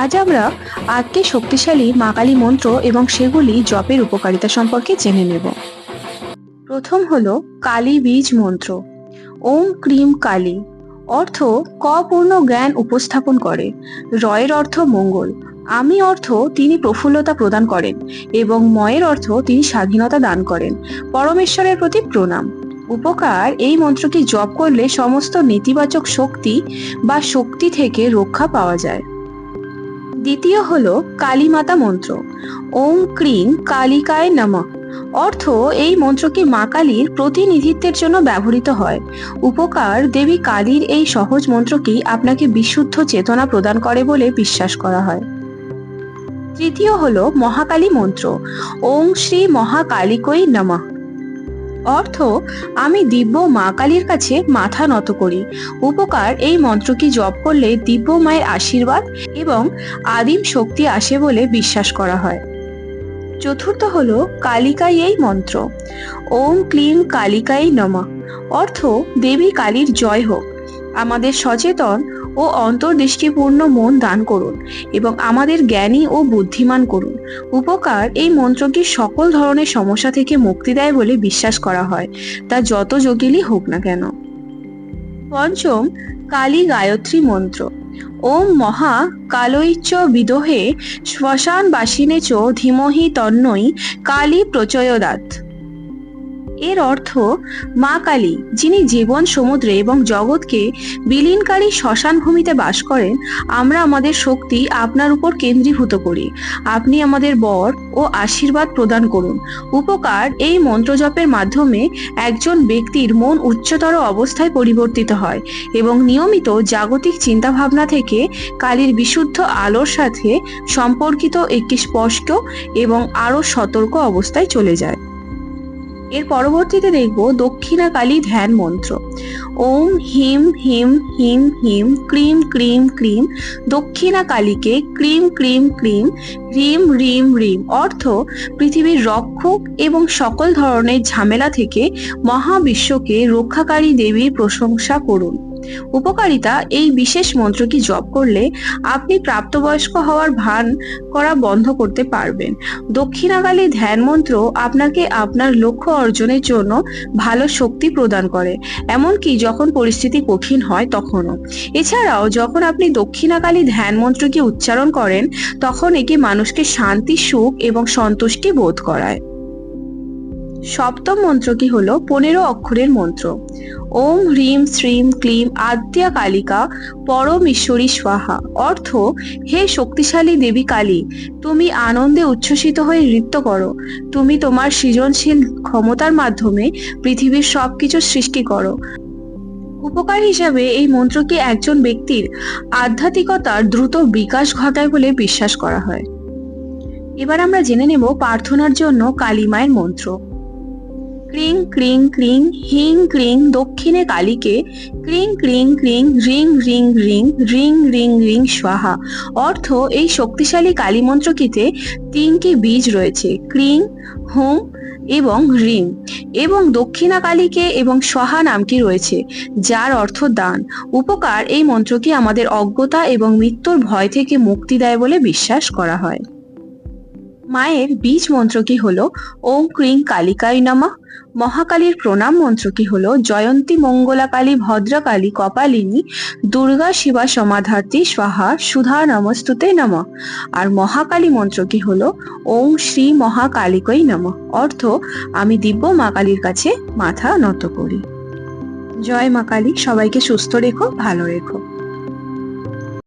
আজ আমরা আজকে শক্তিশালী মা কালী মন্ত্র এবং সেগুলি জপের উপকারিতা সম্পর্কে জেনে নেব। প্রথম হলো কালী বীজ মন্ত্র। ওম ক্রিম কালী। অর্থ ক পূর্ণ জ্ঞান উপস্থাপন করে। রয়ের অর্থ মঙ্গল। আমি অর্থ তিনি প্রফুল্লতা প্রদান করেন এবং ময়ের অর্থ তিনি স্বাধীনতা দান করেন। পরমেশ্বরের প্রতি প্রণাম। উপকার, এই মন্ত্রটি জপ করলে সমস্ত নেতিবাচক শক্তি বা শক্তি থেকে রক্ষা পাওয়া যায়। দ্বিতীয় হলো কালীমাতা মন্ত্র। ওম ক্রিং কালিকায় নমঃ। অর্থ, এই মন্ত্রটি মা কালীর প্রতিনিধিত্বের জন্য ব্যবহৃত হয়। উপকার, দেবী কালীর এই সহজ মন্ত্রটি আপনাকে বিশুদ্ধ চেতনা প্রদান করে বলে বিশ্বাস করা হয়। তৃতীয় হলো মহাকালী মন্ত্র। ওং শ্রী মহাকালিকই নমঃ। অর্থ, আমি দিব্য মা কালীর কাছে মাথা নত করি। উপকার, এই মন্ত্রটি জপ করলে দিব্য মায়ের আশীর্বাদ এবং আদিম শক্তি আসে বলে বিশ্বাস করা হয়। চতুর্থ হল, কালিকাই এই মন্ত্র। ওম ক্লিম কালিকাই নমা। অর্থ, দেবী কালীর জয় হোক। আমাদের সচেতন ও অন্তর্দৃষ্টিপূর্ণ মন দান করুন এবং আমাদের জ্ঞানী ও বুদ্ধিমান করুন। উপকার এই মন্ত্রটি সকল ধরনের সমস্যা থেকে মুক্তি দেয় বলে বিশ্বাস করা হয়, তা যত জটিলই হোক না কেন। পঞ্চম কালী গায়ত্রী মন্ত্র। ওম মহা কালৈচ্চ বিদোহে শ্মশানবাসিনে চ ধীমহি তন্নই কালী প্রচয়োদাত এর অর্থ মা কালী, যিনি জীবন, সমুদ্রে এবং জগৎকে বিলীনকারী শ্মশান ভূমিতে বাস করেন, আমরা আমাদের শক্তি আপনার উপর কেন্দ্রীভূত করি। আপনি আমাদের বর ও আশীর্বাদ প্রদান করুন। উপকার এই মন্ত্রজপের মাধ্যমে একজন ব্যক্তির মন উচ্চতর অবস্থায় পরিবর্তিত হয় এবং নিয়মিত জাগতিক চিন্তাভাবনা থেকে কালীর বিশুদ্ধ আলোর সাথে সম্পর্কিত একটি স্পষ্ট এবং আরও সতর্ক অবস্থায় চলে যায়। এর পরবর্তীতে দেখব দক্ষিণা কালী ধ্যান মন্ত্র। ওম হিম হিম হিম হিম ক্রিম ক্রিম ক্রিম দক্ষিণা কালীকে ক্রিম ক্রিম ক্রিম রিম রিম রিম অর্থ পৃথিবীর রক্ষক এবং সকল ধরনের ঝামেলা থেকে মহাবিশ্বকে রক্ষাকারী দেবীর প্রশংসা করুন। উপকারিতা, এই বিশেষ মন্ত্রটি জপ করলে আপনি প্রাপ্তবয়স্ক হওয়ার ভান করা বন্ধ করতে পারবেন। দক্ষিণাকালী ধ্যান মন্ত্র আপনাকে আপনার লক্ষ্য অর্জনের জন্য ভালো শক্তি প্রদান করে, এমনকি যখন পরিস্থিতি কঠিন হয় তখনও। এছাড়াও, যখন আপনি দক্ষিণাকালী ধ্যান মন্ত্রটি উচ্চারণ করেন, তখন এটি মানুষকে শান্তি, সুখ এবং সন্তুষ্টি বোধ করায়। সপ্তম মন্ত্রটি হলো পনেরো অক্ষরের মন্ত্র। ওম হ্রিম শ্রীম ক্লিম আদ্যা কালিকা পরমেশ্বরী স্বাহা। অর্থ, হে শক্তিশালী দেবী কালী, তুমি আনন্দে উচ্ছ্বসিত হয়ে নৃত্য করো। তুমি তোমার সৃজনশীল ক্ষমতার মাধ্যমে পৃথিবীর সবকিছু সৃষ্টি করো। উপকার হিসাবে এই মন্ত্রকে একজন ব্যক্তির আধ্যাত্মিকতার দ্রুত বিকাশ ঘটায় বলে বিশ্বাস করা হয়। এবার আমরা জেনে নেব প্রার্থনার জন্য কালী মায়ের মন্ত্র। ক্রিং ক্রিং ক্রিং, হিং, ক্রিং, দক্ষিণে কালীকে, ক্রিং ক্রিং ক্রিং, রিং রিং রিং রিং রিং রিং, স্বাহা। অর্থ, এই শক্তিশালী কালী মন্ত্রটিতে তিনটি বীজ রয়েছে, ক্রিং হুম এবং রিং। এবং দক্ষিণা কালীকে এবং স্বাহা নামটি রয়েছে, যার অর্থ দান। উপকার, এই মন্ত্রটি আমাদের অজ্ঞতা এবং মৃত্যুর ভয় থেকে মুক্তি দেয় বলে বিশ্বাস করা হয়। মায়ের বীজ মন্ত্রটি হল ওম ক্রিং কালিকাই নমঃ। মহাকালীর প্রণাম মন্ত্রটি হল জয়ন্তী মঙ্গলা কালী ভদ্রকালী কপালিনী দুর্গা শিবা সমাধার্থী স্বাহা সুধা নমস্তুতে নম। আর মহাকালী মন্ত্রটি হল ওম শ্রী মহাকালিকই নম। অর্থ, আমি দিব্য মা কালীর কাছে মাথা নত করি। জয় মা কালী, সবাইকে সুস্থ রেখো, ভালো রেখো।